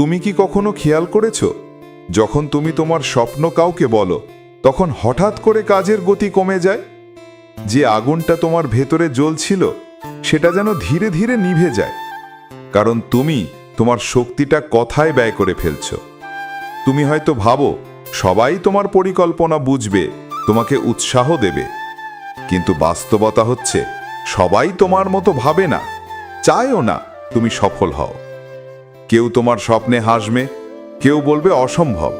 তুমি কি কখনো খেয়াল করেছ? যখন তুমি তোমার স্বপ্ন কাউকে বলো, তখন হঠাৎ করে কাজের গতি কমে যায়? যে আগুনটা তোমার ভেতরে জ্বলছিল, সেটা যেন ধীরে ধীরে নিভে যায়। কারণ তুমি তোমার শক্তিটা কথায় ব্যয় করে ফেলছ। তুমি হয়তো ভাবো, সবাই তোমার পরিকল্পনা বুঝবে, তোমাকে উৎসাহ দেবে। কিন্তু বাস্তবতা হচ্ছে, সবাই তোমার মতো ভাবে না, চায়ও না তুমি সফল হও। কেউ তোমার স্বপ্নে হাসবে, কেউ বলবে অসম্ভব,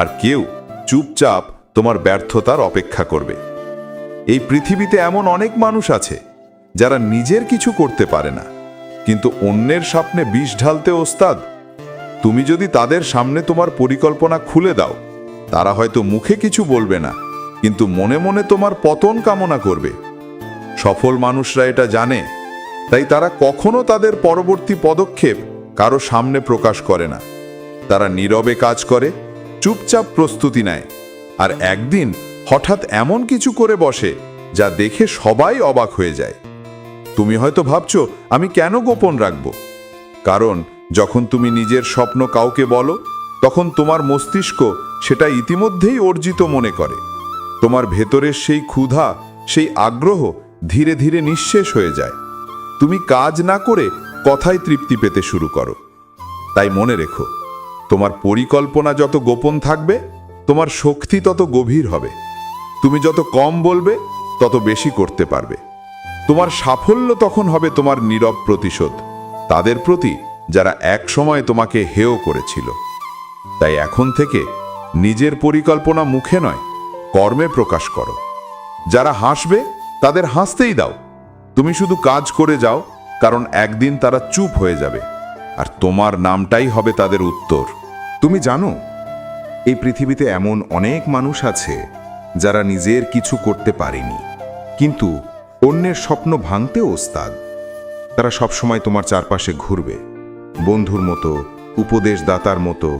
আর কেউ চুপচাপ তোমার ব্যর্থতার অপেক্ষা করবে। এই পৃথিবীতে এমন অনেক মানুষ আছে, যারা নিজের কিছু করতে পারে না, কিন্তু অন্যের স্বপ্নে বিষ ঢালতে ওস্তাদ, তুমি যদি তাদের সামনে তোমার পরিকল্পনা খুলে দাও, তারা হয়তো মুখে কিছু বলবে না, কিন্তু মনে মনে তোমার পতন কামনা করবে। সফল মানুষরা এটা জানে, তাই তারা কখনো তাদের পরবর্তী পদক্ষেপ কারও সামনে প্রকাশ করে না। তারা নীরবে কাজ করে, চুপচাপ প্রস্তুতি নেয়। আর একদিন হঠাৎ এমন কিছু করে বসে, যা দেখে সবাই অবাক হয়ে যায়। তুমি হয়তো ভাবছ, আমি কেন গোপন রাখব? কারণ যখন তুমি নিজের স্বপ্ন কাউকে বলো, তখন তোমার মস্তিষ্ক সেটা ইতিমধ্যেই অর্জিত মনে করে। তোমার ভেতরের সেই ক্ষুধা, সেই আগ্রহ ধীরে ধীরে নিঃশেষ হয়ে যায়। তুমি কাজ না করে কথায় তৃপ্তি পেতে শুরু করো। তাই মনে রেখো, তোমার পরিকল্পনা যত গোপন থাকবে, তোমার শক্তি তত গভীর হবে। তুমি যত কম বলবে, তত বেশি করতে পারবে। তোমার সাফল্য তখন হবে তোমার নীরব প্রতিশোধ, তাদের প্রতি যারা এক সময় তোমাকে হেয় করেছিল। তাই এখন থেকে নিজের পরিকল্পনা মুখে নয়, কর্মে প্রকাশ করো। যারা হাসবে, তাদের হাসতেই দাও। তুমি শুধু কাজ করে যাও কারণ একদিন তারা চুপ হয়ে যাবে, আর তোমার নামটাই হবে তাদের উত্তর। তুমি জানো, এই পৃথিবীতে এমন অনেক মানুষ আছে যারা নিজের কিছু করতে পারেনি, কিন্তু অন্যের স্বপ্ন ভাঙতে ওস্তাদ। তারা সবসময় তোমার চারপাশে ঘুরবে, বন্ধুর মতো, উপদেশদাতার মতো,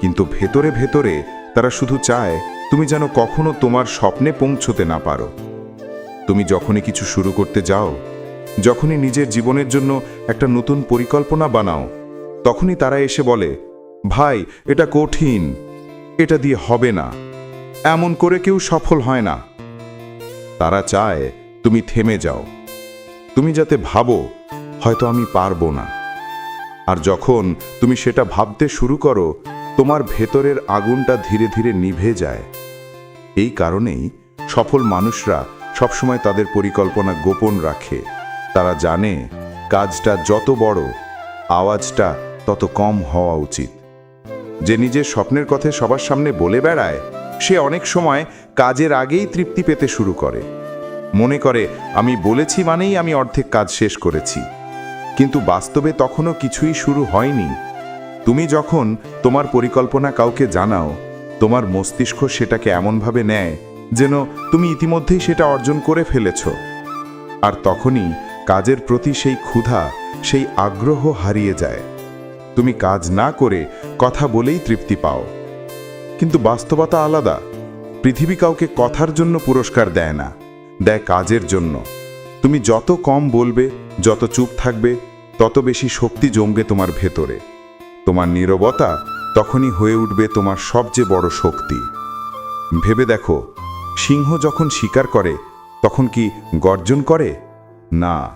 কিন্তু ভেতরে ভেতরে তারা শুধু চায়, তুমি যেন কখনো তোমার স্বপ্নে পৌঁছতে না পারো। তুমি যখনই কিছু শুরু করতে যাও যখনই নিজের জীবনের জন্য একটা নতুন পরিকল্পনা বানাও, তখনই তারা এসে বলে, ভাই, এটা কঠিন, এটা দিয়ে হবে না, এমন করে কেউ সফল হয় না। তারা চায়, তুমি থেমে যাও, তুমি যাতে ভাবো, হয়তো আমি পারব না। আর যখন তুমি সেটা ভাবতে শুরু করো, তোমার ভেতরের আগুনটা ধীরে ধীরে নিভে যায়। এই কারণেই সফল মানুষরা সবসময় তাদের পরিকল্পনা গোপন রাখে। তারা জানে কাজটা যত বড়, আওয়াজটা তত কম হওয়া উচিত। যে নিজের স্বপ্নের কথা সবার সামনে বলে বেড়ায়, সে অনেক সময় কাজের আগেই তৃপ্তি পেতে শুরু করে। মনে করে, আমি বলেছি মানেই আমি অর্ধেক কাজ শেষ করেছি। কিন্তু বাস্তবে তখনও কিছুই শুরু হয়নি। তুমি যখন তোমার পরিকল্পনা কাউকে জানাও, তোমার মস্তিষ্ক সেটাকে এমনভাবে নেয় যেন তুমি ইতিমধ্যেই সেটা অর্জন করে ফেলেছ। আর তখনই কাজের প্রতি সেই ক্ষুধা, সেই আগ্রহ হারিয়ে যায়। তুমি কাজ না করে কথা বলেই তৃপ্তি পাও। কিন্তু বাস্তবতা আলাদা। পৃথিবী কাউকে কথার জন্য পুরস্কার দেয় না, দেয় কাজের জন্য। তুমি যত কম বলবে, যত চুপ থাকবে, তত বেশি শক্তি জমবে তোমার ভেতরে। তোমার নীরবতা তখনই হয়ে উঠবে তোমার সবচেয়ে বড় শক্তি। ভেবে দেখো, সিংহ যখন শিকার করে, তখন কি গর্জন করে? না,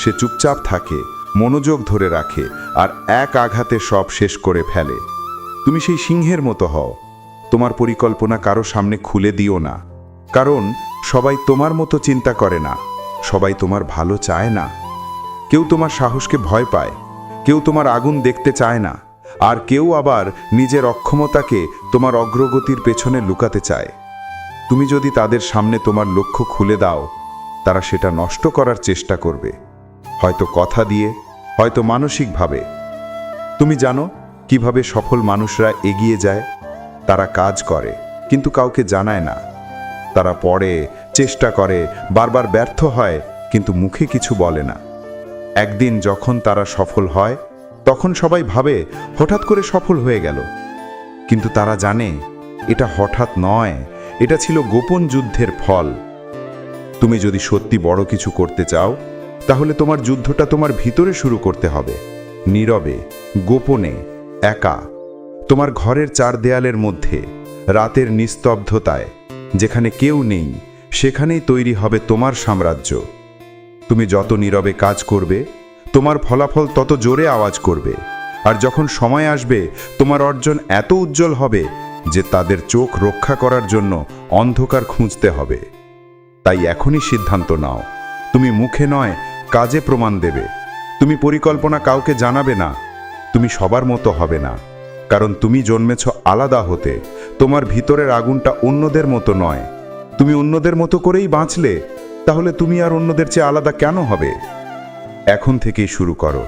সে চুপচাপ থাকে, মনোযোগ ধরে রাখে আর এক আঘাতে সব শেষ করে ফেলে। তুমি সেই সিংহের মতো হও। তোমার পরিকল্পনা কারও সামনে খুলে দিও না। কারণ সবাই তোমার মতো চিন্তা করে না। সবাই তোমার ভালো চায় না। কেউ তোমার সাহসকে ভয় পায়। কেউ তোমার আগুন দেখতে চায় না। আর কেউ আবার নিজের অক্ষমতাকে তোমার অগ্রগতির পেছনে লুকাতে চায়। তুমি যদি তাদের সামনে তোমার লক্ষ্য খুলে দাও তারা সেটা নষ্ট করার চেষ্টা করবে। হয়তো কথা দিয়ে, হয়তো মানসিকভাবে। তুমি জানো, কীভাবে সফল মানুষরা এগিয়ে যায়? তারা কাজ করে, কিন্তু কাউকে জানায় না। তারা পড়ে, চেষ্টা করে, বারবার ব্যর্থ হয়, কিন্তু মুখে কিছু বলে না। একদিন যখন তারা সফল হয়, তখন সবাই ভাবে, হঠাৎ করে সফল হয়ে গেল। কিন্তু তারা জানে, এটা হঠাৎ নয়। এটা ছিল গোপন যুদ্ধের ফল। তুমি যদি সত্যি বড় কিছু করতে চাও, তাহলে তোমার যুদ্ধটা তোমার ভিতরে শুরু করতে হবে। নীরবে, গোপনে, একা। তোমার ঘরের চার দেয়ালের মধ্যে, রাতের নিস্তব্ধতায়, যেখানে কেউ নেই, সেখানেই তৈরি হবে তোমার সাম্রাজ্য। তুমি যত নীরবে কাজ করবে, তোমার ফলাফল তত জোরে আওয়াজ করবে। আর যখন সময় আসবে, তোমার অর্জন এত উজ্জ্বল হবে যে তাদের চোখ রক্ষা করার জন্য অন্ধকার খুঁজতে হবে। তাই এখনই সিদ্ধান্ত নাও। তুমি মুখে নয়, কাজে প্রমাণ দেবে। তুমি পরিকল্পনা কাউকে জানাবে না। তুমি সবার মতো হবে না। কারণ তুমি জন্মেছ আলাদা হতে। তোমার ভিতরের আগুনটা অন্যদের মতো নয়। তুমি অন্যদের মতো করেই বাঁচলে। তাহলে তুমি আর অন্যদের চেয়ে আলাদা কেন হবে? এখন থেকেই শুরু করো।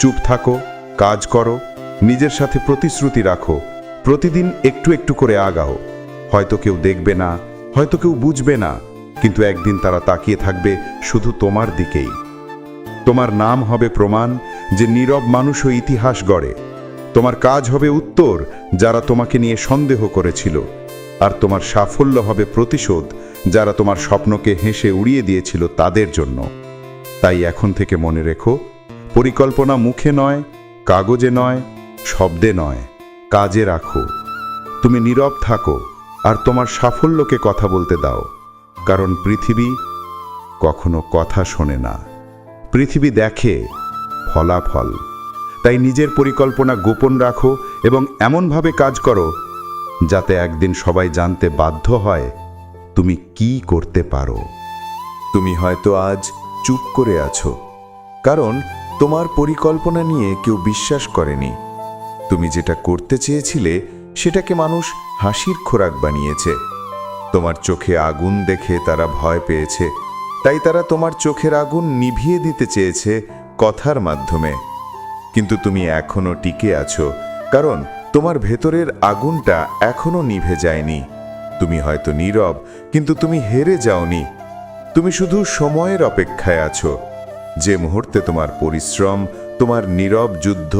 চুপ থাকো, কাজ করো, নিজের সাথে প্রতিশ্রুতি রাখো। প্রতিদিন একটু একটু করে আগাও। হয়তো কেউ দেখবে না, হয়তো কেউ বুঝবে না। কিন্তু একদিন তারা তাকিয়ে থাকবে শুধু তোমার দিকেই। তোমার নাম হবে প্রমাণ যে নীরব মানুষও ইতিহাস গড়ে। তোমার কাজ হবে উত্তর, যারা তোমাকে নিয়ে সন্দেহ করেছিল। আর তোমার সাফল্য হবে প্রতিশোধ, যারা তোমার স্বপ্নকে হেসে উড়িয়ে দিয়েছিল তাদের জন্য। তাই এখন থেকে মনে রেখো, পরিকল্পনা মুখে নয়, কাগজে নয়, শব্দে নয়, কাজে রাখো। তুমি নীরব থাকো, আর তোমার সাফল্যকে কথা বলতে দাও। কারণ পৃথিবী কখনো কথা শোনে না। পৃথিবী দেখে ফলাফল। তাই নিজের পরিকল্পনা গোপন রাখো এবং এমনভাবে কাজ করো যাতে একদিন সবাই জানতে বাধ্য হয় তুমি কি করতে পারো। তুমি হয়তো আজ চুপ করে আছো, কারণ তোমার পরিকল্পনা নিয়ে কেউ বিশ্বাস করেনি। তুমি যেটা করতে চেয়েছিলে সেটাকে মানুষ হাসির খোরাক বানিয়েছে। তোমার চোখে আগুন দেখে তারা ভয় পেয়েছে। তাই তারা তোমার চোখের আগুন নিভিয়ে দিতে চেয়েছে কথার মাধ্যমে। কিন্তু তুমি এখনও টিকে আছো, কারণ তোমার ভেতরের আগুনটা এখনও নিভে যায়নি। তুমি হয়তো নীরব, কিন্তু তুমি হেরে যাওনি। তুমি শুধু সময়ের অপেক্ষায় আছো। যে মুহূর্তে তোমার পরিশ্রম, তোমার নীরব যুদ্ধ,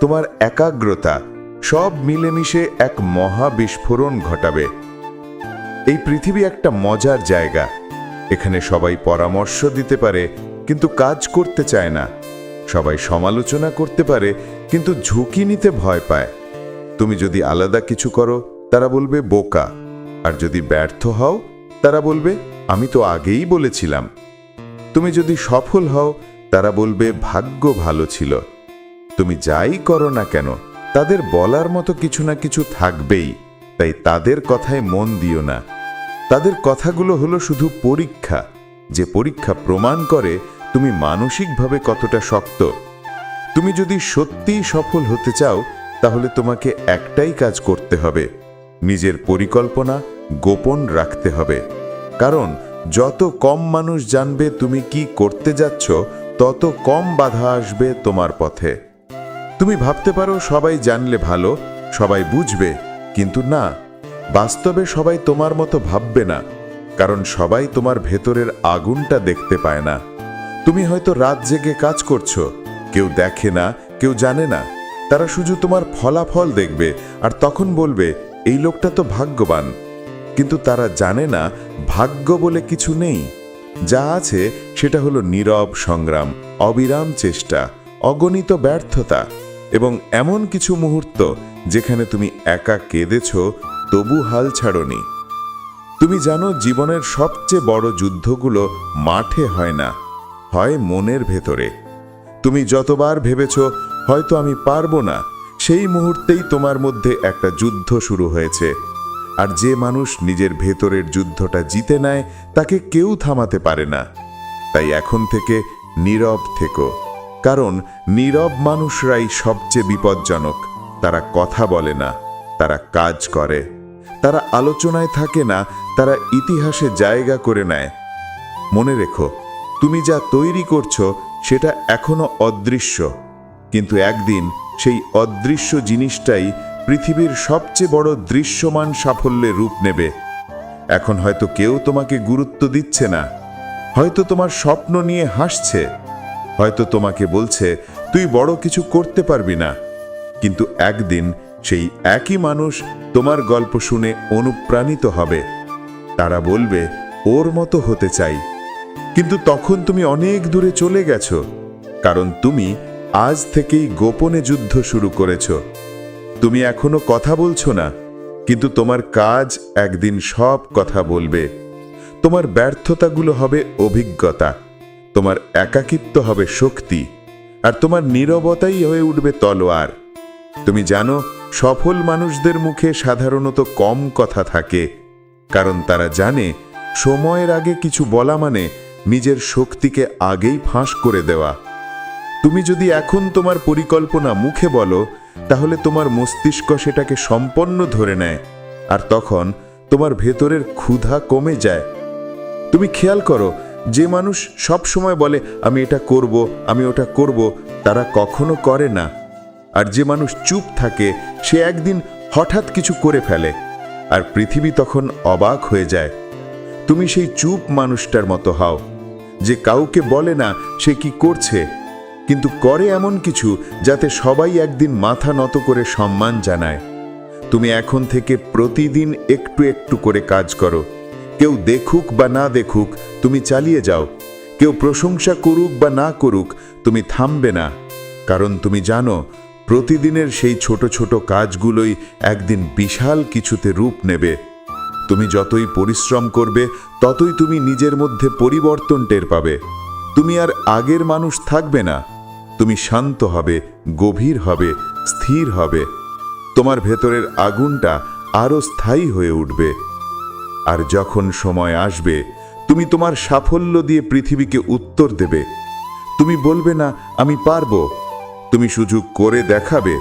তোমার একাগ্রতা সব মিলেমিশে এক মহা বিস্ফোরণ ঘটাবে। এই পৃথিবী একটা মজার জায়গা। এখানে সবাই পরামর্শ দিতে পারে, কিন্তু কাজ করতে চায় না। সবাই সমালোচনা করতে পারে, কিন্তু ঝুঁকি নিতে ভয় পায়। তুমি যদি আলাদা কিছু করো, তারা বলবে, বোকা। আর যদি ব্যর্থ হও, তারা বলবে, আমি তো আগেই বলেছিলাম। তুমি যদি সফল হও, তারা বলবে, ভাগ্য ভালো ছিল। তুমি যাই করো না কেন, তাদের বলার মতো কিছু না কিছু থাকবেই। তাই তাদের কথায় মন দিও না। তাদের কথাগুলো হলো শুধু পরীক্ষা। যে পরীক্ষা প্রমাণ করে তুমি মানসিকভাবে কতটা শক্ত। তুমি যদি সত্যিই সফল হতে চাও, তাহলে তোমাকে একটাই কাজ করতে হবে। নিজের পরিকল্পনা গোপন রাখতে হবে। কারণ যত কম মানুষ জানবে তুমি কি করতে যাচ্ছ, তত কম বাধা আসবে তোমার পথে। তুমি ভাবতে পারো সবাই জানলে ভালো, সবাই বুঝবে। কিন্তু না, বাস্তবে সবাই তোমার মতো ভাববে না, কারণ সবাই তোমার ভেতরের আগুনটা দেখতে পায় না। তুমি হয়তো রাত জেগে কাজ করছ, কেউ দেখে না, কেউ জানে না। তারা শুধু তোমার ফলাফল দেখবে আর তখন বলবে, এই লোকটা তো ভাগ্যবান। কিন্তু তারা জানে না, ভাগ্য বলে কিছু নেই। যা আছে সেটা হলো নীরব সংগ্রাম, অবিরাম চেষ্টা, অগণিত ব্যর্থতা এবং এমন কিছু মুহূর্ত যেখানে তুমি একা কেঁদেছ, তবু হাল ছাড়নি। তুমি জানো জীবনের সবচেয়ে বড় যুদ্ধগুলো মাঠে হয় না, হয় মনের ভেতরে। তুমি যতবার ভেবেছ, হয়তো আমি পারব না, সেই মুহূর্তেই তোমার মধ্যে একটা যুদ্ধ শুরু হয়েছে। আর যে মানুষ নিজের ভেতরের যুদ্ধটা জিতে নেয়, তাকে কেউ থামাতে পারে না। তাই এখন থেকে নীরব থেকো, কারণ নীরব মানুষরাই সবচেয়ে বিপজ্জনক। তারা কথা বলে না, তারা কাজ করে। তারা আলোচনায় থাকে না, তারা ইতিহাসে জায়গা করে নেয়। মনে রেখো, তুমি যা তৈরি করছ, সেটা এখনও অদৃশ্য। কিন্তু একদিন সেই অদৃশ্য জিনিসটাই পৃথিবীর সবচেয়ে বড় দৃশ্যমান সাফল্যের রূপ নেবে। এখন হয়তো কেউ তোমাকে গুরুত্ব দিচ্ছে না। হয়তো তোমার স্বপ্ন নিয়ে হাসছে। হয়তো তোমাকে বলছে, তুই বড় কিছু করতে পারবি না। কিন্তু একদিন সেই একই মানুষ তোমার গল্প শুনে অনুপ্রাণিত হবে। তারা বলবে, ওর মতো হতে চাই। কিন্তু তখন তুমি অনেক দূরে চলে গেছো, কারণ তুমি আজ থেকেই গোপনে যুদ্ধ শুরু করেছ। তুমি এখনও কথা বলছো না, কিন্তু তোমার কাজ একদিন সব কথা বলবে। তোমার ব্যর্থতাগুলো হবে অভিজ্ঞতা, তোমার একাকিত্ব হবে শক্তি, আর তোমার নীরবতাই হয়ে উঠবে তলোয়ার। তুমি জানো, সফল মানুষদের মুখে সাধারণত কম কথা থাকে, কারণ তারা জানে, সময়ের আগে কিছু বলা মানে নিজের শক্তিকে আগেই ফাঁস করে দেওয়া। তুমি যদি এখন তোমার পরিকল্পনা মুখে বলো, তাহলে তোমার মস্তিষ্ক সেটাকে সম্পন্ন ধরে নেয়, আর তখন তোমার ভেতরের ক্ষুধা কমে যায়। তুমি খেয়াল করো, যে মানুষ সব সময় বলে, আমি এটা করব, আমি ওটা করব, তারা কখনো করে না। আর যে মানুষ চুপ থাকে, সে একদিন হঠাৎ কিছু করে ফেলে, আর পৃথিবী তখন অবাক হয়ে যায়। তুমি সেই চুপ মানুষটার মতো হও, যে কাউকে বলে না সে কি করছে, কিন্তু করে এমন কিছু যাতে সবাই একদিন মাথা নত করে সম্মান জানায়। তুমি এখন থেকে প্রতিদিন একটু একটু করে কাজ করো। কেউ দেখুক বা না দেখুক, তুমি চালিয়ে যাও। কেউ প্রশংসা করুক বা না করুক, তুমি থামবে না, কারণ তুমি জানো প্রতিদিনের সেই ছোট ছোট কাজগুলোই একদিন বিশাল কিছুতে রূপ নেবে। তুমি যতই পরিশ্রম করবে, ততই তুমি নিজের মধ্যে পরিবর্তন টের পাবে। তুমি আর আগের মানুষ থাকবে না। তুমি শান্ত হবে, গভীর হবে, স্থির হবে। তোমার ভেতরের আগুনটা আরও স্থায়ী হয়ে উঠবে। আর যখন সময় আসবে, তুমি তোমার সাফল্য দিয়ে পৃথিবীকে উত্তর দেবে। তুমি বলবে না, আমি পারব। তুমি সুযোগ করে দেখাবে।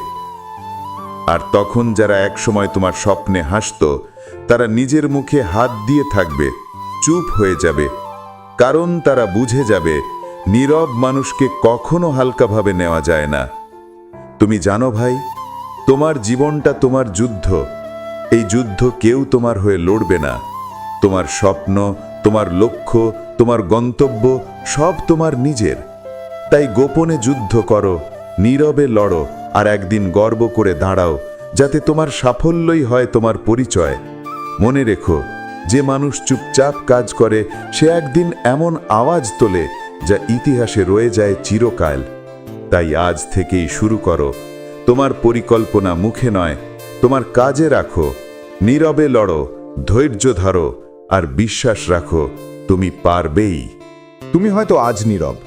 আর তখন যারা একসময় তোমার স্বপ্নে হাসত, তারা নিজের মুখে হাত দিয়ে থাকবে, চুপ হয়ে যাবে। কারণ তারা বুঝে যাবে, নীরব মানুষকে কখনো হালকাভাবে নেওয়া যায় না। তুমি জানো ভাই, তোমার জীবনটা তোমার যুদ্ধ। এই যুদ্ধ কেউ তোমার হয়ে লড়বে না। তোমার স্বপ্ন, তোমার লক্ষ্য, তোমার গন্তব্য সব তোমার নিজের। তাই গোপনে যুদ্ধ করো নীরবে লড়ো আর একদিন গর্ব করে দাঁড়াও, যাতে তোমার সাফল্যই হয় তোমার পরিচয়। মনে রেখো, যে মানুষ চুপচাপ কাজ করে, সে একদিন এমন আওয়াজ তোলে, যা ইতিহাসে রয়ে যায় চিরকাল। তাই আজ থেকেই শুরু করো। তোমার পরিকল্পনা মুখে নয়, তোমার কাজে রাখো। নীরবে লড়ো, ধৈর্য ধরো, আর বিশ্বাস রাখো, তুমি পারবেই। তুমি হয়তো আজ নীরব,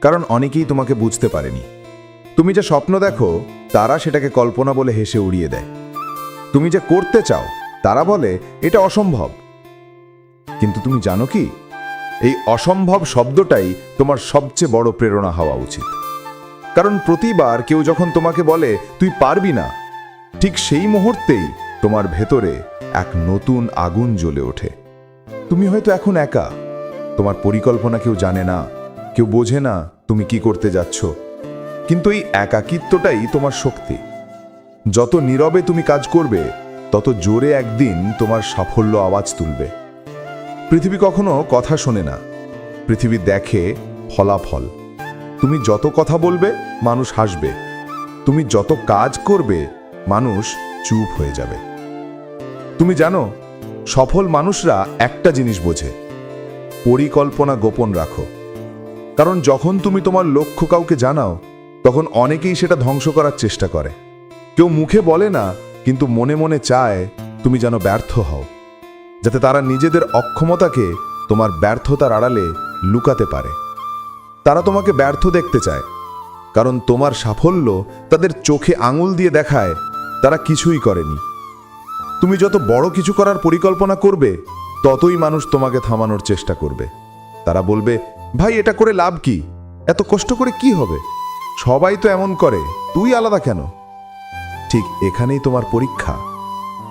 কারণ অনেকেই তোমাকে বুঝতে পারেনি। তুমি যা স্বপ্ন দেখো, তারা সেটাকে কল্পনা বলে হেসে উড়িয়ে দেয়। তুমি যা করতে চাও, তারা বলে, এটা অসম্ভব। কিন্তু তুমি জানো কি? এই অসম্ভব শব্দটাই তোমার সবচেয়ে বড় প্রেরণা হওয়া উচিত। কারণ প্রতিবার কেউ যখন তোমাকে বলে, তুই পারবি না, ঠিক সেই মুহূর্তেই তোমার ভেতরে এক নতুন আগুন জ্বলে ওঠে। তুমি হয়তো এখন একা। তোমার পরিকল্পনা কেউ জানে না। কেউ বোঝে না তুমি কি করতে যাচ্ছ। কিন্তু এই একাকিত্বটাই তোমার শক্তি। যত নীরবে তুমি কাজ করবে, তত জোরে একদিন তোমার সাফল্য আওয়াজ তুলবে। পৃথিবী কখনো কথা শোনে না। পৃথিবী দেখে ফলাফল। তুমি যত কথা বলবে, মানুষ হাসবে। তুমি যত কাজ করবে, মানুষ চুপ হয়ে যাবে। তুমি জানো, সফল মানুষরা একটা জিনিস বোঝে। পরিকল্পনা গোপন রাখো। কারণ যখন তুমি তোমার লক্ষ্য কাউকে জানাও তখন অনেকেই সেটা ধ্বংস করার চেষ্টা করে। কেউ মুখে বলে না, কিন্তু মনে মনে চায় তুমি যেন ব্যর্থ হও, যাতে তারা নিজেদের অক্ষমতাকে তোমার ব্যর্থতার আড়ালে লুকাতে পারে। তারা তোমাকে ব্যর্থ দেখতে চায়, কারণ তোমার সাফল্য তাদের চোখে আঙুল দিয়ে দেখায়, তারা কিছুই করেনি। তুমি যত বড় কিছু করার পরিকল্পনা করবে, ততই মানুষ তোমাকে থামানোর চেষ্টা করবে। তারা বলবে, ভাই, এটা করে লাভ কি? এত কষ্ট করে কি হবে? সবাই তো এমন করে, তুই আলাদা কেন? ঠিক এখানেই তোমার পরীক্ষা।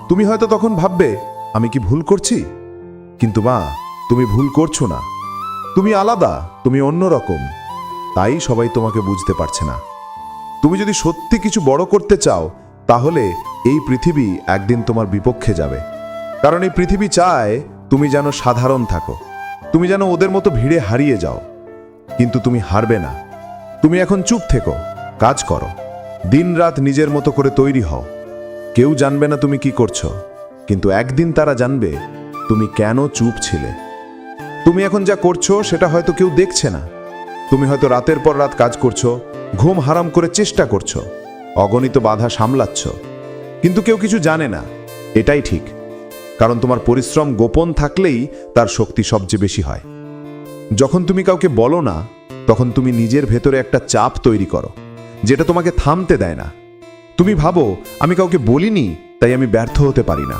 তুমি হয়তো তখন ভাববে, আমি কি ভুল করছি? কিন্তু মা, তুমি ভুল করছ না। তুমি আলাদা, তুমি অন্যরকম তাই সবাই তোমাকে বুঝতে পারছে না। তুমি যদি সত্যি কিছু বড় করতে চাও, তাহলে এই পৃথিবী একদিন তোমার বিপক্ষে যাবে। কারণ এই পৃথিবী চায় তুমি যেন সাধারণ থাকো। তুমি যেন ওদের মতো ভিড়ে হারিয়ে যাও। কিন্তু তুমি হারবে না। তুমি এখন চুপ থেকো, কাজ করো, দিনরাত নিজের মতো করে তৈরি হও। কেউ জানবে না তুমি কি করছ, কিন্তু একদিন তারা জানবে তুমি কেন চুপ ছিলে। তুমি এখন যা করছ সেটা হয়তো কেউ দেখছে না। তুমি হয়তো রাতের পর রাত কাজ করছ, ঘুম হারাম করে চেষ্টা করছ, অগণিত বাধা সামলাচ্ছ। কিন্তু কেউ কিছু জানে না, এটাই ঠিক, কারণ তোমার পরিশ্রম গোপন থাকলেই তার শক্তি সবচেয়ে বেশি হয়। যখন তুমি কাউকে বলো না তখন তুমি নিজের ভেতরে একটা চাপ তৈরি করো, যেটা তোমাকে থামতে দেয় না। তুমি ভাবো, আমি কাউকে বলিনি, তাই আমি ব্যর্থ হতে পারি না।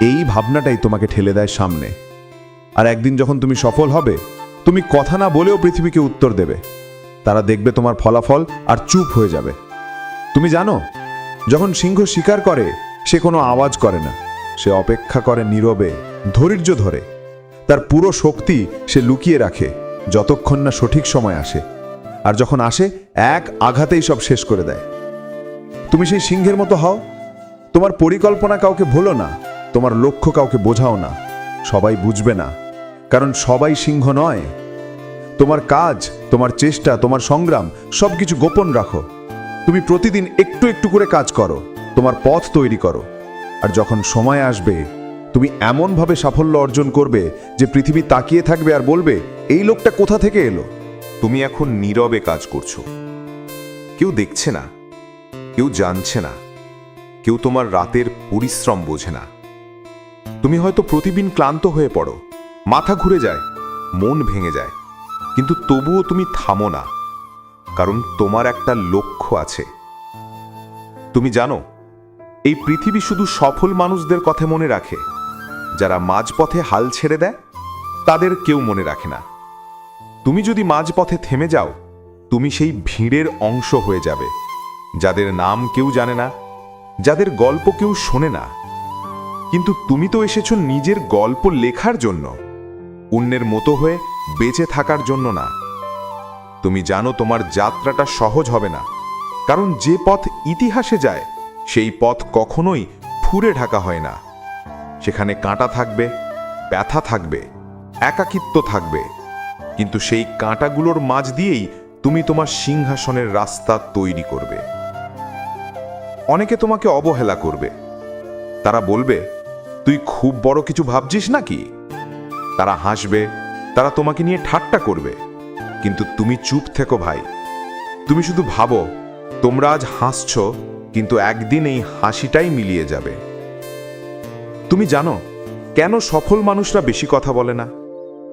এই ভাবনাটাই তোমাকে ঠেলে দেয় সামনে। আর একদিন যখন তুমি সফল হবে, তুমি কথা না বলেও পৃথিবীকে উত্তর দেবে। তারা দেখবে তোমার ফলাফল আর চুপ হয়ে যাবে। তুমি জানো, যখন সিংহ শিকার করে, সে কোনো আওয়াজ করে না। সে অপেক্ষা করে নীরবে, ধৈর্য ধরে। তার পুরো শক্তি সে লুকিয়ে রাখে। যতক্ষণ না সঠিক সময় আসে, আর যখন আসে, এক আঘাতেই সব শেষ করে দেয়। তুমি সেই সিংহের মতো হও। তোমার পরিকল্পনা কাউকে ভুলো না, তোমার লক্ষ্য কাউকে বোঝাও না, সবাই বুঝবে না, কারণ সবাই সিংহ নয়। তোমার কাজ, তোমার চেষ্টা, তোমার সংগ্রাম, সবকিছু গোপন রাখো। তুমি প্রতিদিন একটু একটু করে কাজ করো, তোমার পথ তৈরি করো, আর যখন সময় আসবে তুমি এমনভাবে সাফল্য অর্জন করবে যে পৃথিবী তাকিয়ে থাকবে আর বলবে, এই লোকটা কোথা থেকে এলো? তুমি এখন নীরবে কাজ করছ। কেউ দেখছে না, কেউ জানছে না, কেউ তোমার রাতের পরিশ্রম বোঝে না। তুমি হয়তো প্রতিদিন ক্লান্ত হয়ে পড়ো, মাথা ঘুরে যায়, মন ভেঙে যায়, কিন্তু তবুও তুমি থামো না, কারণ তোমার একটা লক্ষ্য আছে। তুমি জানো, এই পৃথিবী শুধু সফল মানুষদের কথা মনে রাখে যারা মাঝপথে হাল ছেড়ে দেয়, তাদের কেউ মনে রাখে না। তুমি যদি মাঝপথে থেমে যাও, তুমি সেই ভিড়ের অংশ হয়ে যাবে, যাদের নাম কেউ জানে না, যাদের গল্প কেউ শোনে না। কিন্তু তুমি তো এসেছ নিজের গল্প লেখার জন্য, অন্যের মতো হয়ে বেঁচে থাকার জন্য না। তুমি জানো তোমার যাত্রাটা সহজ হবে না, কারণ যে পথ ইতিহাসে যায়, সেই পথ কখনোই ফুরে ঢাকা হয় না। সেখানে কাঁটা থাকবে, ব্যথা থাকবে, একাকিত্ব থাকবে। কিন্তু সেই কাঁটাগুলোর মাঝ দিয়েই তুমি তোমার সিংহাসনের রাস্তা তৈরি করবে। অনেকে তোমাকে অবহেলা করবে। তারা বলবে, তুই খুব বড় কিছু ভাবছিস নাকি? তারা হাসবে, তারা তোমাকে নিয়ে ঠাট্টা করবে। কিন্তু তুমি চুপ থেকো ভাই। তুমি শুধু ভাবো, তোমরা আজ হাসছ, কিন্তু একদিন এই হাসিটাই মিলিয়ে যাবে। তুমি জানো, কেন সফল মানুষরা বেশি কথা বলে না?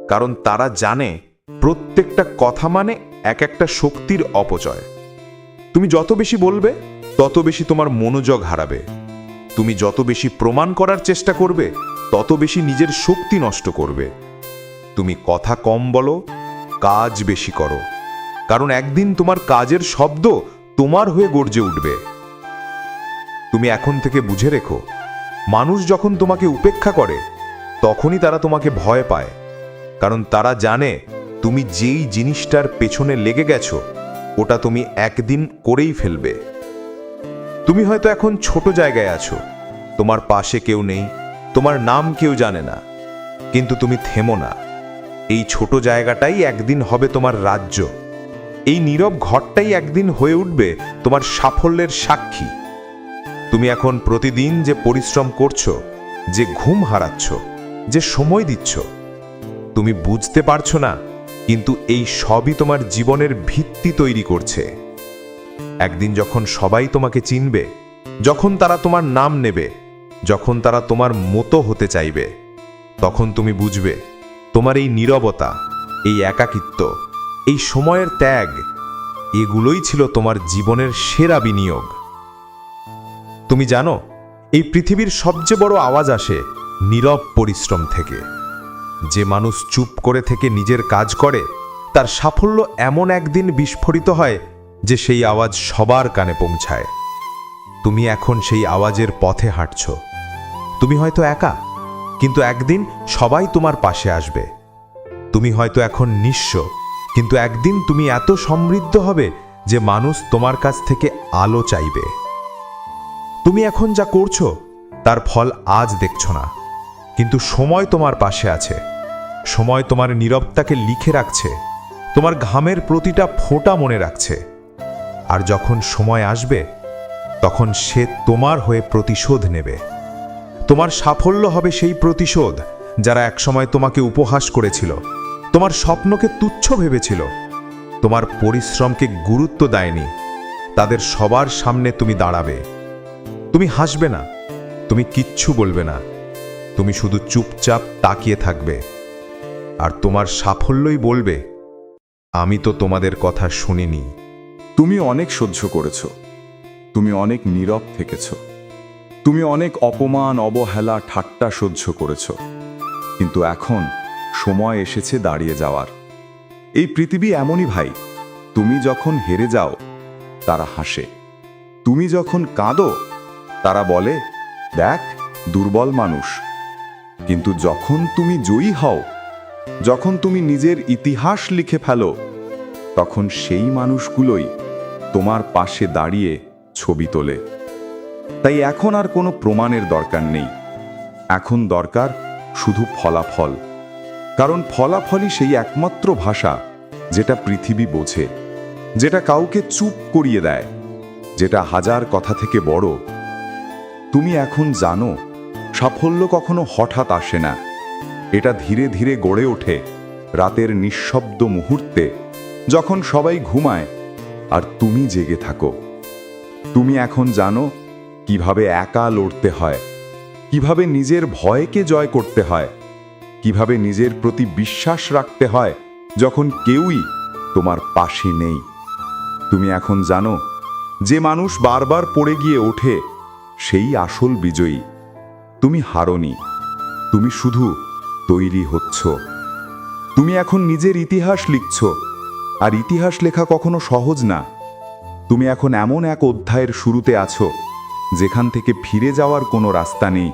কারণ তারা জানে প্রত্যেকটা কথা মানে এক একটা শক্তির অপচয়। তুমি যত বেশি বলবে, তত বেশি তোমার মনোযোগ হারাবে। তুমি যত বেশি প্রমাণ করার চেষ্টা করবে, তত বেশি নিজের শক্তি নষ্ট করবে। তুমি কথা কম বলো, কাজ বেশি করো। কারণ একদিন তোমার কাজের শব্দ তোমার হয়ে গর্জে উঠবে। তুমি এখন থেকে বুঝে রেখো মানুষ যখন তোমাকে উপেক্ষা করে, তখনই তারা তোমাকে ভয় পায়। কারণ তারা জানে তুমি যেই জিনিসটার পেছনে লেগে গেছো, ওটা তুমি একদিন করেই ফেলবে। তুমি হয়তো এখন ছোট জায়গায় আছো, তোমার পাশে কেউ নেই, তোমার নাম কেউ জানে না, কিন্তু তুমি থেমো না। এই ছোট জায়গাটাই একদিন হবে তোমার রাজ্য। এই নীরব ঘরটাই একদিন হয়ে উঠবে তোমার সাফল্যের সাক্ষী। তুমি এখন প্রতিদিন যে পরিশ্রম করছ, যে ঘুম হারাচ্ছ, যে সময় দিচ্ছ, তুমি বুঝতে পারছ না, কিন্তু এই সবই তোমার জীবনের ভিত্তি তৈরি করছে। একদিন যখন সবাই তোমাকে চিনবে, যখন তারা তোমার নাম নেবে, যখন তারা তোমার মতো হতে চাইবে, তখন তুমি বুঝবে, তোমার এই নীরবতা, এই একাকিত্ব, এই সময়ের ত্যাগ, এগুলোই ছিল তোমার জীবনের সেরা বিনিয়োগ। তুমি জানো, এই পৃথিবীর সবচেয়ে বড় আওয়াজ আসে নীরব পরিশ্রম থেকে। যে মানুষ চুপ করে থেকে নিজের কাজ করে, তার সাফল্য এমন একদিন বিস্ফোরিত হয় যে সেই আওয়াজ সবার কানে পৌঁছায়। তুমি এখন সেই আওয়াজের পথে হাঁটছ। তুমি হয়তো একা, কিন্তু একদিন সবাই তোমার পাশে আসবে। তুমি হয়তো এখন নিঃস্ব, কিন্তু একদিন তুমি এত সমৃদ্ধ হবে যে মানুষ তোমার কাছ থেকে আলো চাইবে। তুমি এখন যা করছ, তার ফল আজ দেখছ না। কিন্তু সময় তোমার পাশে আছে। সময় তোমার নীরবতাকে লিখে রাখছে। তোমার ঘামের প্রতিটা ফোঁটা মনে রাখছে। আর যখন সময় আসবে, তখন সে তোমার হয়ে প্রতিশোধ নেবে। তোমার সাফল্য হবে সেই প্রতিশোধ যারা একসময় তোমাকে উপহাস করেছিল। তোমার স্বপ্নকে তুচ্ছ ভেবেছিল। তোমার পরিশ্রমকে গুরুত্ব দেয়নি। তাদের সবার সামনে তুমি দাঁড়াবে। তুমি হাসবে না, তুমি কিচ্ছু বলবে না, তুমি শুধু চুপচাপ তাকিয়ে থাকবে। আর তোমার সাফল্যই বলবে, আমি তো তোমাদের কথা শুনিনি। তুমি অনেক সহ্য করেছ, তুমি অনেক নীরব থেকেছ, তুমি অনেক অপমান, অবহেলা, ঠাট্টা সহ্য করেছ। কিন্তু এখন সময় এসেছে দাঁড়িয়ে যাওয়ার। এই পৃথিবী এমনই ভাই, তুমি যখন হেরে যাও, তারা হাসে। তুমি যখন কাঁদো তারা বলে, দেখ, দুর্বল মানুষ। কিন্তু যখন তুমি জয়ী হও, যখন তুমি নিজের ইতিহাস লিখে ফেলো, তখন সেই মানুষগুলোই তোমার পাশে দাঁড়িয়ে ছবি তোলে। তাই এখন আর কোনো প্রমাণের দরকার নেই। এখন দরকার শুধু ফলাফল। কারণ ফলাফলই সেই একমাত্র ভাষা যেটা পৃথিবী বোঝে, যেটা কাউকে চুপ করিয়ে দেয়, যেটা হাজার কথা থেকে বড় তুমি এখন জানো, সাফল্য কখনো হঠাৎ আসে না। এটা ধীরে ধীরে গড়ে ওঠে রাতের নিঃশব্দ মুহূর্তে, যখন সবাই ঘুমায় আর তুমি জেগে থাকো। তুমি এখন জানো কীভাবে একা লড়তে হয়, কীভাবে নিজের ভয়কে জয় করতে হয়, কীভাবে নিজের প্রতি বিশ্বাস রাখতে হয় যখন কেউই তোমার পাশে নেই। তুমি এখন জানো, যে মানুষ বারবার পড়ে গিয়ে ওঠে সেই আসল বিজয়ী। তুমি হারনি। তুমি শুধু তৈরি হচ্ছ। তুমি এখন নিজের ইতিহাস লিখছ। আর ইতিহাস লেখা কখনো সহজ না। তুমি এখন এমন এক অধ্যায়ের শুরুতে আছো, যেখান থেকে ফিরে যাওয়ার কোনো রাস্তা নেই।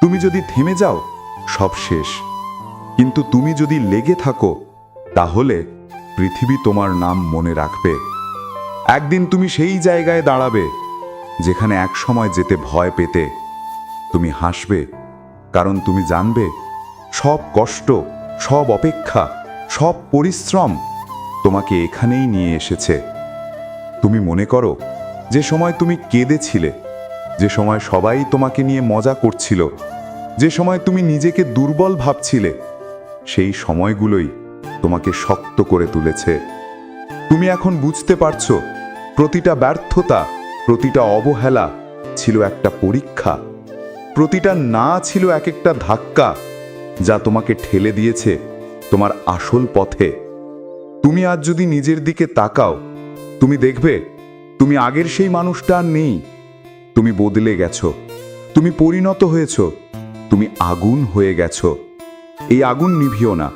তুমি যদি থেমে যাও, সব শেষ। কিন্তু তুমি যদি লেগে থাকো, তাহলে পৃথিবী তোমার নাম মনে রাখবে। একদিন তুমি সেই জায়গায় দাঁড়াবে যেখানে এক সময় যেতে ভয় পেতে, তুমি হাসবে, কারণ তুমি জানবে, সব কষ্ট, সব অপেক্ষা, সব পরিশ্রম তোমাকে এখানেই নিয়ে এসেছে। তুমি মনে করো, যে সময় তুমি কেঁদেছিলে, যে সময় সবাই তোমাকে নিয়ে মজা করছিল, যে সময় তুমি নিজেকে দুর্বল ভাবছিলে, সেই সময়গুলোই তোমাকে শক্ত করে তুলেছে। তুমি এখন বুঝতে পারছ, প্রতিটা ব্যর্থতা প্রতিটা অবহেলা ছিল একটা পরীক্ষা। প্রতিটা না ছিল এক একটা ধাক্কা যা তোমাকে ঠেলে দিয়েছে তোমার আসল পথে। তুমি আজ যদি নিজের দিকে তাকাও, তুমি দেখবে তুমি আগের সেই মানুষটা আর নেই। তুমি বদলে গেছো, তুমি পরিণত হয়েছ, তুমি আগুন হয়ে গেছো। এই আগুন নিভিও না,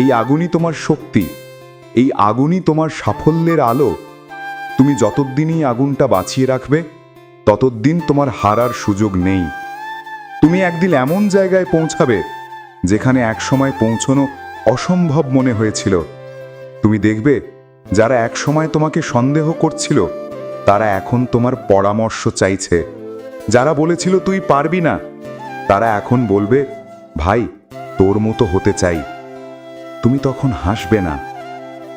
এই আগুনই তোমার শক্তি, এই আগুনই তোমার সাফল্যের আলো। তুমি যতদিনই আগুনটা বাঁচিয়ে রাখবে, ততদিন তোমার হারার সুযোগ নেই। তুমি একদিন এমন জায়গায় পৌঁছাবে, যেখানে একসময় পৌঁছনো অসম্ভব মনে হয়েছিল। তুমি দেখবে, যারা একসময় তোমাকে সন্দেহ করছিল, তারা এখন তোমার পরামর্শ চাইছে। যারা বলেছিল, তুই পারবি না, তারা এখন বলবে, ভাই, তোর মতো হতে চাই। তুমি তখন হাসবে না।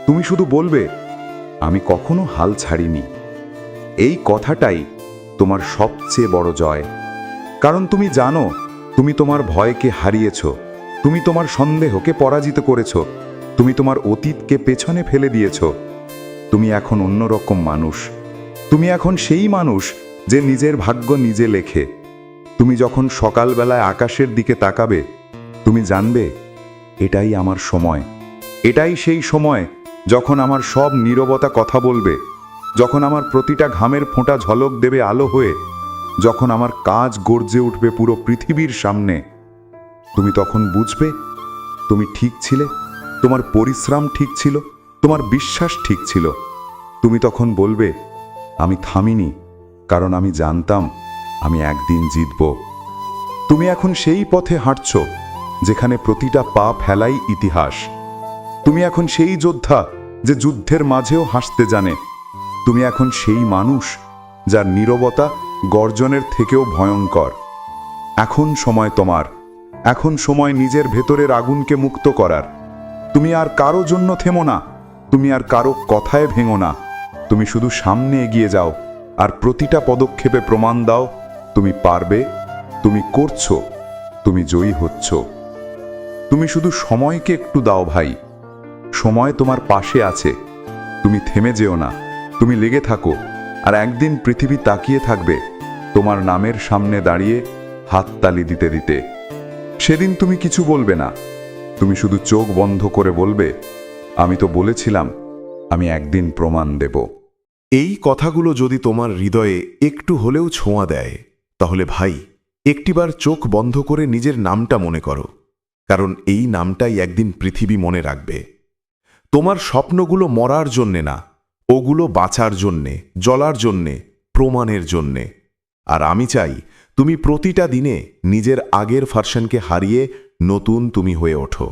তুমি শুধু বলবে আমি কখনো হাল ছাড়িনি। এই কথাটাই তোমার সবচেয়ে বড় জয়। কারণ তুমি জানো, তুমি তোমার ভয়কে হারিয়েছ, তুমি তোমার সন্দেহকে পরাজিত করেছ, তুমি তোমার অতীতকে পেছনে ফেলে দিয়েছ। তুমি এখন অন্যরকম মানুষ। তুমি এখন সেই মানুষ যে নিজের ভাগ্য নিজে লেখে। তুমি যখন সকালবেলায় আকাশের দিকে তাকাবে, তুমি জানবে, এটাই আমার সময়। এটাই সেই সময় যখন আমার সব নীরবতা কথা বলবে, যখন আমার প্রতিটা ঘামের ফোঁটা ঝলক দেবে আলো হয়ে, যখন আমার কাজ গর্জে উঠবে পুরো পৃথিবীর সামনে, তুমি তখন বুঝবে, তুমি ঠিক ছিলে, তোমার পরিশ্রম ঠিক ছিল, তোমার বিশ্বাস ঠিক ছিল। তুমি তখন বলবে, আমি থামিনি, কারণ আমি জানতাম আমি একদিন জিতব। তুমি এখন সেই পথে হাঁটছ, যেখানে প্রতিটা পা ফেলাই ইতিহাস। তুমি এখন সেই যোদ্ধা যে যুদ্ধের মাঝেও হাসতে জানে। তুমি এখন সেই মানুষ যার নীরবতা গর্জনের থেকেও ভয়ঙ্কর। এখন সময় তোমার। এখন সময় নিজের ভেতরের আগুনকে মুক্ত করার। তুমি আর কারও জন্য থেমো না। তুমি আর কারও কথায় ভেঙো না। তুমি শুধু সামনে এগিয়ে যাও আর প্রতিটা পদক্ষেপে প্রমাণ দাও, তুমি পারবে, তুমি করছ, তুমি জয়ী হচ্ছ। তুমি শুধু সময়কে একটু দাও ভাই। সময় তোমার পাশে আছে। তুমি থেমে যেও না। তুমি লেগে থাকো। আর একদিন পৃথিবী তাকিয়ে থাকবে তোমার নামের সামনে দাঁড়িয়ে হাততালি দিতে দিতে। সেদিন তুমি কিছু বলবে না। তুমি শুধু চোখ বন্ধ করে বলবে, আমি তো বলেছিলাম, আমি একদিন প্রমাণ দেব। এই কথাগুলো যদি তোমার হৃদয়ে একটু হলেও ছোঁয়া দেয়, তাহলে ভাই, একটিবার চোখ বন্ধ করে নিজের নামটা মনে করো। কারণ এই নামটাই একদিন পৃথিবী মনে রাখবে। তোমার স্বপ্নগুলো মরার জন্যে না, ওগুলো বাঁচার জন্যে জলার জন্যে, প্রমাণের জন্যে। আর আমি চাই, তুমি প্রতিটা দিনে নিজের আগের ফার্শনকে হারিয়ে নতুন তুমি হয়ে ওঠো।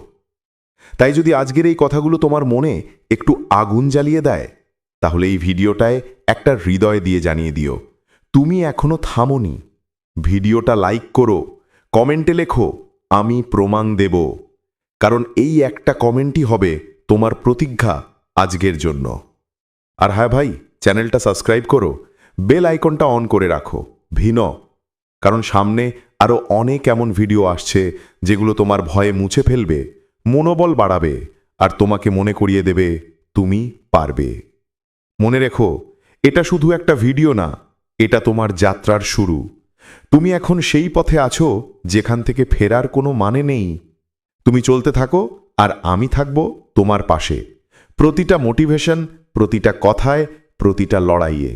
তাই যদি আজকের এই কথাগুলো তোমার মনে একটু আগুন জ্বালিয়ে দেয়, তাহলে এই ভিডিওটায় একটা হৃদয় দিয়ে জানিয়ে দিও। তুমি এখনও থামোনি। ভিডিওটা লাইক করো, কমেন্টে লেখো, আমি প্রমাণ দেব। কারণ এই একটা কমেন্টই হবে তোমার প্রতিজ্ঞা আজকের জন্য। আর হ্যাঁ ভাই, চ্যানেলটা সাবস্ক্রাইব করো, বেল আইকনটা অন করে রাখো ভিন কারণ সামনে আরও অনেক এমন ভিডিও আসছে যেগুলো তোমার ভয়ে মুছে ফেলবে, মনোবল বাড়াবে, আর তোমাকে মনে করিয়ে দেবে তুমি পারবে। মনে রেখো, এটা শুধু একটা ভিডিও না, এটা তোমার যাত্রার শুরু। তুমি এখন সেই পথে আছো যেখান থেকে ফেরার কোনো মানে নেই। তুমি চলতে থাকো আর আমি থাকব তোমার পাশে। প্রতিটা মোটিভেশন প্রতিটা কথায় প্রতিটা লড়াইয়ে।